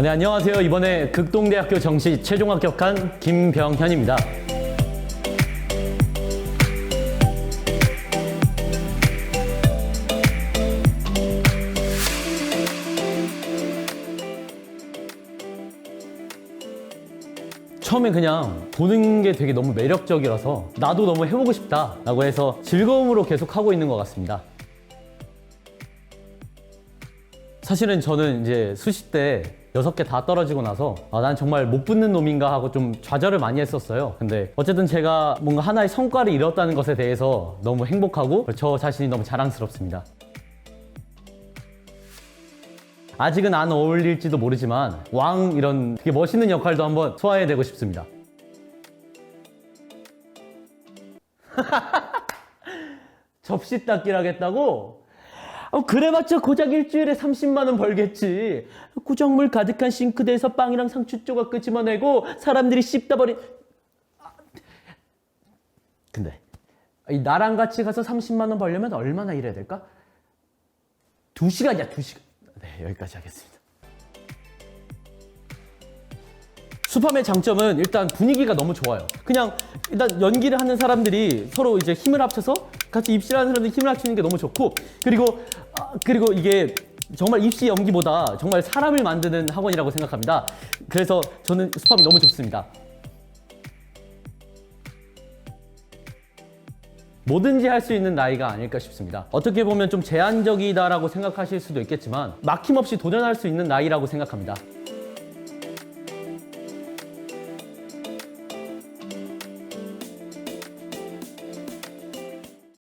아, 네, 안녕하세요. 이번에 극동대학교 정시 최종 합격한 김병현입니다. 처음에 그냥 보는 게 되게 너무 매력적이라서 나도 너무 해보고 싶다라고 해서 즐거움으로 계속 하고 있는 것 같습니다. 사실은 저는 이제 수시 때 여섯 개 다 떨어지고 나서 아, 난 정말 못 붙는 놈인가 하고 좀 좌절을 많이 했었어요. 근데 어쨌든 제가 뭔가 하나의 성과를 이뤘다는 것에 대해서 너무 행복하고 저 자신이 너무 자랑스럽습니다. 아직은 안 어울릴지도 모르지만 왕 이런 되게 멋있는 역할도 한번 소화해내고 싶습니다. 접시 닦기를 하겠다고? 어, 그래봤자 고작 일주일에 30만 원 벌겠지. 구정물 가득한 싱크대에서 빵이랑 상추 조각 끄집어내고 사람들이 씹다 버린. 아, 근데 이 나랑 같이 가서 30만 원 벌려면 얼마나 일해야 될까? 두 시간이야, 두 시간. 네, 여기까지 하겠습니다. 수팜의 장점은 일단 분위기가 너무 좋아요. 그냥 일단 연기를 하는 사람들이 서로 이제 힘을 합쳐서 같이 입시하는 사람들이 힘을 합치는 게 너무 좋고 그리고 아, 그리고 이게 정말 입시 연기보다 정말 사람을 만드는 학원이라고 생각합니다. 그래서 저는 수팜이 너무 좋습니다. 뭐든지 할 수 있는 나이가 아닐까 싶습니다. 어떻게 보면 좀 제한적이다라고 생각하실 수도 있겠지만 막힘없이 도전할 수 있는 나이라고 생각합니다.